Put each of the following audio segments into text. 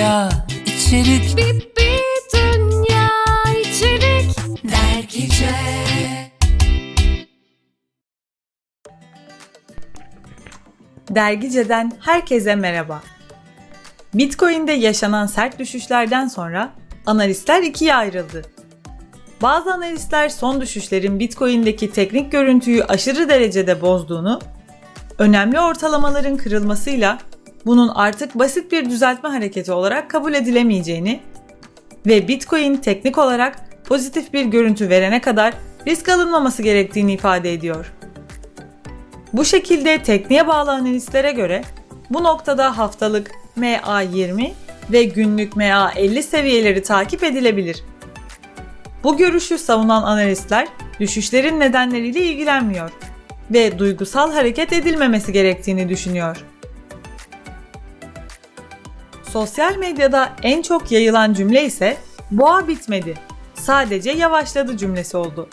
dünya içerik Bir, bir dünya içerik dergice Dergice'den herkese merhaba. Bitcoin'de yaşanan sert düşüşlerden sonra analistler ikiye ayrıldı. Bazı analistler son düşüşlerin Bitcoin'deki teknik görüntüyü aşırı derecede bozduğunu, önemli ortalamaların kırılmasıyla bunun artık basit bir düzeltme hareketi olarak kabul edilemeyeceğini ve Bitcoin teknik olarak pozitif bir görüntü verene kadar risk alınmaması gerektiğini ifade ediyor. Bu şekilde tekniğe bağlı analistlere göre bu noktada haftalık MA20 ve günlük MA50 seviyeleri takip edilebilir. Bu görüşü savunan analistler düşüşlerin nedenleriyle ilgilenmiyor ve duygusal hareket edilmemesi gerektiğini düşünüyor. Sosyal medyada en çok yayılan cümle ise boğa bitmedi, sadece yavaşladı cümlesi oldu.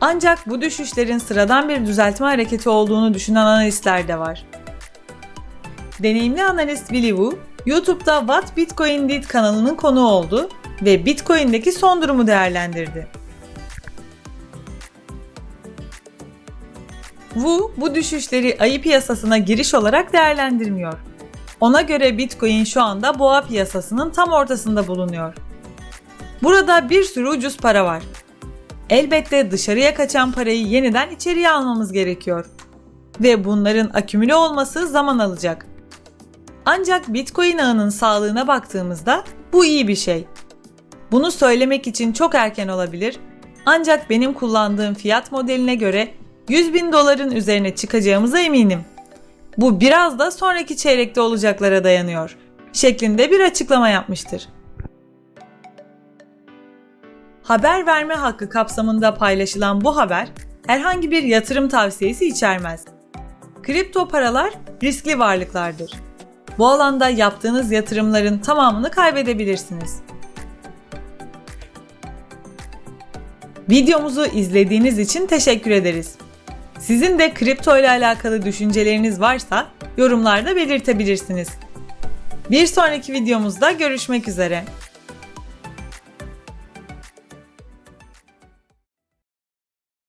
Ancak bu düşüşlerin sıradan bir düzeltme hareketi olduğunu düşünen analistler de var. Deneyimli analist Willy Wu, YouTube'da What Bitcoin Did kanalının konuğu oldu ve Bitcoin'deki son durumu değerlendirdi. Wu bu düşüşleri ayı piyasasına giriş olarak değerlendirmiyor. Ona göre Bitcoin şu anda boğa piyasasının tam ortasında bulunuyor. Burada bir sürü ucuz para var. Elbette dışarıya kaçan parayı yeniden içeriye almamız gerekiyor. Ve bunların akümüle olması zaman alacak. Ancak Bitcoin ağının sağlığına baktığımızda bu iyi bir şey. Bunu söylemek için çok erken olabilir ancak benim kullandığım fiyat modeline göre 100 bin doların üzerine çıkacağımıza eminim. Bu biraz da sonraki çeyrekte olacaklara dayanıyor şeklinde bir açıklama yapmıştır. Haber verme hakkı kapsamında paylaşılan bu haber herhangi bir yatırım tavsiyesi içermez. Kripto paralar riskli varlıklardır. Bu alanda yaptığınız yatırımların tamamını kaybedebilirsiniz. Videomuzu izlediğiniz için teşekkür ederiz. Sizin de kripto ile alakalı düşünceleriniz varsa yorumlarda belirtebilirsiniz. Bir sonraki videomuzda görüşmek üzere.